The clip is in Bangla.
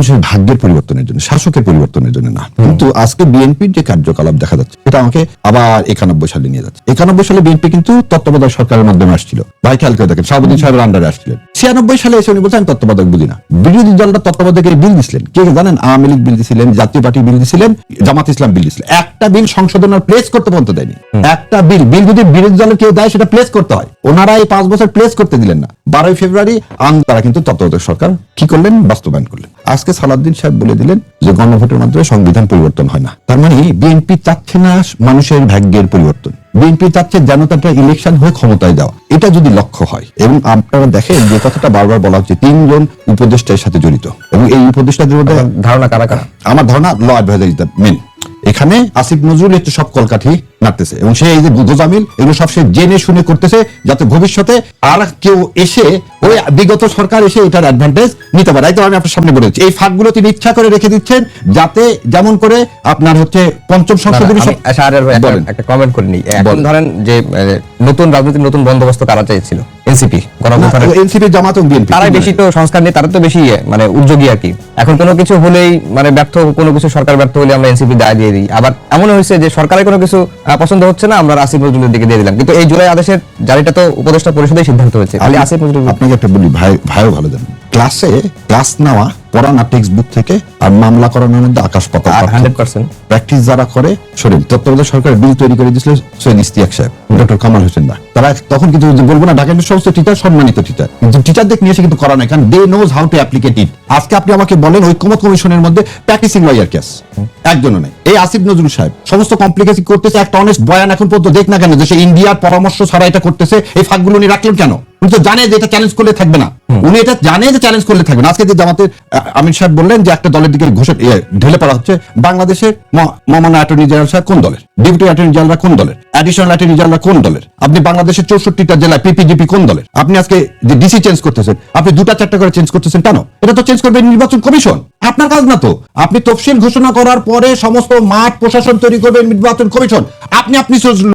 মানুষের ভাগ্যের পরিবর্তনের জন্য শাসকের পরিবর্তনের জন্য না। কিন্তু আজকে বিএনপির যে কার্যকলাপ দেখা যাচ্ছে এটা আমাকে আবার একানব্বই সালে নিয়ে যাচ্ছে। একানব্বই সালে বিএনপি কিন্তু তত্ত্বাবধায়ক সরকারের মাধ্যমে আসছিল। ভাই খেয়াল করে দেখেন শাহাবুদ্দিন সাহেবের আন্ডারে আসছিলেন। ছিয়ানব্বই সালে এসে উনি বলছেন তত্ত্বাবধায়ক বুঝি না। বিরোধী দলটা তত্ত্বাবধায়কের বিল দিছিলেন। কে জানেন আওয়ামী লীগ বিল দিছিলেন জাতীয় পার্টি বিল দিছিলেন জামাত ইসলাম বিল দিছিলেন। একটা বিল সংশোধনের প্লেস করতে পর্যন্ত দেয়নি। একটা বিল বিল যদি বিরোধী দলের কেউ দেয় সেটা প্লেস করতে হয়। ওনারা এই পাঁচ বছর প্লেস করতে দিলেন না। বারোই ফেব্রুয়ারি আন তারা কিন্তু তত্ত্বাবধায়ক সরকার কি করলেন? বাস্তবায়ন করলেন। আজকে সালাউদ্দিন সাহেব বলে দিলেন যে গণভোটের মাধ্যমে সংবিধান পরিবর্তন হয় না। তার মানে বিএনপি চাচ্ছে না মানুষের ভাগ্যের পরিবর্তন। বিএনপি চাচ্ছে জনতাটা ইলেকশন হয়ে ক্ষমতায় দেওয়া এটা যদি লক্ষ্য হয় এবং আপনারা দেখেন যে কথাটা বারবার বলা হচ্ছে তিনজন উপদেষ্টার সাথে জড়িত। এবং এই উপদেষ্টাদের মধ্যে ধারণা কারা কারা? আমার ধারণা law adviser is the men. এখানে আসিফ নজরুল একটু সব কলকাঠি। নাড়তেছে। এবং সে এই যে গোজামিল এগুলো সব সে জেনে শুনে করতেছে যাতে ভবিষ্যতে আর কেউ এসে ওই বিগত সরকার এসে এটার অ্যাডভান্টেজ নিতে পারে। তো আমি আপনার সামনে বলেছি এই ফাঁকগুলো তিনি ইচ্ছা করে রেখে দিচ্ছেন যাতে যেমন করে আপনার হচ্ছে পঞ্চম শাহরিয়ার ভাই একটা- কমেন্ট করে নিই। এখন ধরেন যে নতুন রাজনৈতিক নতুন বন্দোবস্ত কারা চাইছিল? এনসিপি এনসিপি জামাত এবং বিএনপি। তারাই বেশি তো সংস্কার নিয়ে তারা তো বেশি মানে উদ্যোগী আর কি। এখন কোনো কিছু হলেই মানে ব্যর্থ কোনো কিছু সরকার ব্যর্থ হলে আমরা এনসিপি দায় দিয়ে দিই। আবার এমন হয়েছে যে সরকারের কোনো কিছু পছন্দ হচ্ছে না আমরা আসিফ নজরুলের দিকে দিয়ে দিলাম। কিন্তু এই জুলাই আদেশের জারিটা তো উপদেষ্টা পরিষদের সিদ্ধান্ত হয়েছে। খালি আসিফ নজরুল আপনাকে একটা বলি ভাই ভাইও ভালো জানেন। ক্লাসে ক্লাস নেওয়া পড়ানা টেক্সট বুক থেকে আর মামলা করানোর মধ্যে আকাশ পাতাল পার্সেন্ট প্র্যাকটিস যারা করে শরীর। তত্ত্বাবধায়ক সরকার বিল তৈরি করে দিয়েছিল সৈয়দ ইস্তিয়াক সাহেব ডক্টর কামাল হোসেন দা। তারা তখন কিন্তু বলব না ঢাকা সমস্ত টিচার সম্মানিত টিচার কিন্তু টিচারদের নিয়ে এসে কিন্তু করা নাই কারণ they know how to applicate it আজকে আপনি আমাকে বলেন ঐক্যমত কমিশনের মধ্যে প্র্যাকটিসিং লয়ার কেস একজনও নেই। এই আসিফ নজরুল সাহেব সমস্ত কমপ্লিকেশন করতেছে একটা অনেস্ট বয়ান এখন পর্যন্ত দেখ না কেন যে সে ইন্ডিয়ার পরামর্শ ছাড়া এটা করতেছে এই ফাঁকগুলো উনি রাখলেন কেন? উনি তো জানে যে এটা চ্যালেঞ্জ করলে থাকবে না। উনি এটা জানে যে চ্যালেঞ্জ করলে থাকবে না। আজকে যে জামাতের আমির সাহেব বললেন যে একটা দলের দিকে ঘোষণা ইয়ে, ঢেলে পড়া হচ্ছে বাংলাদেশের মহামান্য অ্যাটর্নি জেনারেল সাহেব কোন দলের? ডেপুটি অ্যাটর্নি জেনারেল কোন দলের? অ্যাডিশনাল অ্যাটর্নি জেনারেল কোন দলের? আপনি বাংলাদেশের চৌষট্টিটা জেলা পিপিজিপি কোন দলের? আপনি আজকে যে ডিসি চেঞ্জ করতেছেন আপনি দুটা চারটা করে চেঞ্জ করতেছেন কেন? এটা তো চেঞ্জ করবে নির্বাচন কমিশন। আপনার কাজ না তো। আপনি তফসিল ঘোষণা করার পরে সমস্ত মাঠ প্রশাসন তৈরি করবেন নির্বাচন কমিশন। আপনি আপনি